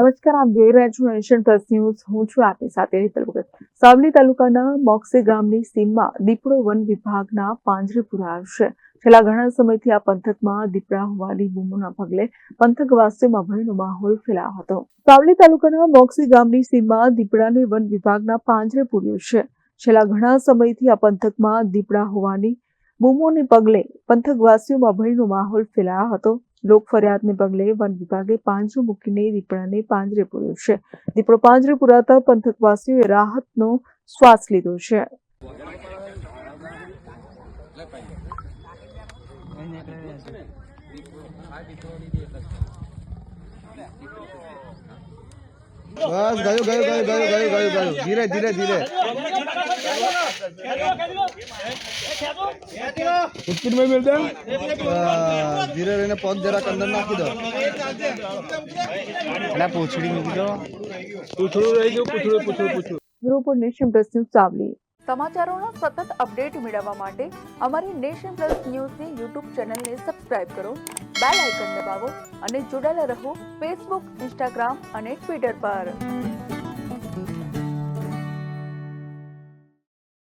નમસ્કાર, આપ જોઈ રહ્યા છો નેશન પ્લસ ન્યૂઝ. હું છું આપની સાથે હેતલ ભગત. સાવલી તાલુકાના મોક્સી ગામની સીમમાં દીપડો વન વિભાગના પાંજરે આવશે છેલ્લા ઘણા સમયથી આ પંથકમાં દીપડા હોવાની બૂમોના પગલે પંથકવાસીઓમાં ભયનો માહોલ ફેલાયો હતો. સાવલી તાલુકાના મોક્સી ગામની સીમમાં દીપડાને વન વિભાગના પાંજરે પૂર્યો છે. છેલ્લા ઘણા સમયથી આ પંથકમાં દીપડા હોવાની બૂમોને પગલે પંથકવાસીઓમાં ભયનો માહોલ ફેલાયો હતો. લોક ફરિયાદને પગલે વન વિભાગે પાંજરું મૂકીને દીપડાને પાંજરે પૂર્યો છે. દીપડો પાંજરે પુરાતા પંથકવાસીઓએ રાહતનો શ્વાસ લીધો છે. બસ ગયો ગયો ગયો ગયો ગયો, ગયું, ધીરે ધીરે ધીરે. માં મેળ દે ધીરે રહીને પગ જરાક અંદર નાખી દો એટલે પૂછડી મૂકી દો પૂછડું રહી ગયું પૂછડું પૂછડું પૂછડું bureau nation plus news Savli. સમાચારોના સતત અપડેટ મેળવવા માટે અમારી નેશન પ્લસ ન્યૂઝની યુટ્યુબ ચેનલને સબસ્ક્રાઇબ કરો, બેલ આઇકન દબાવો અને જોડાયેલા રહો ફેસબુક, ઇન્સ્ટાગ્રામ અને ટ્વિટર પર.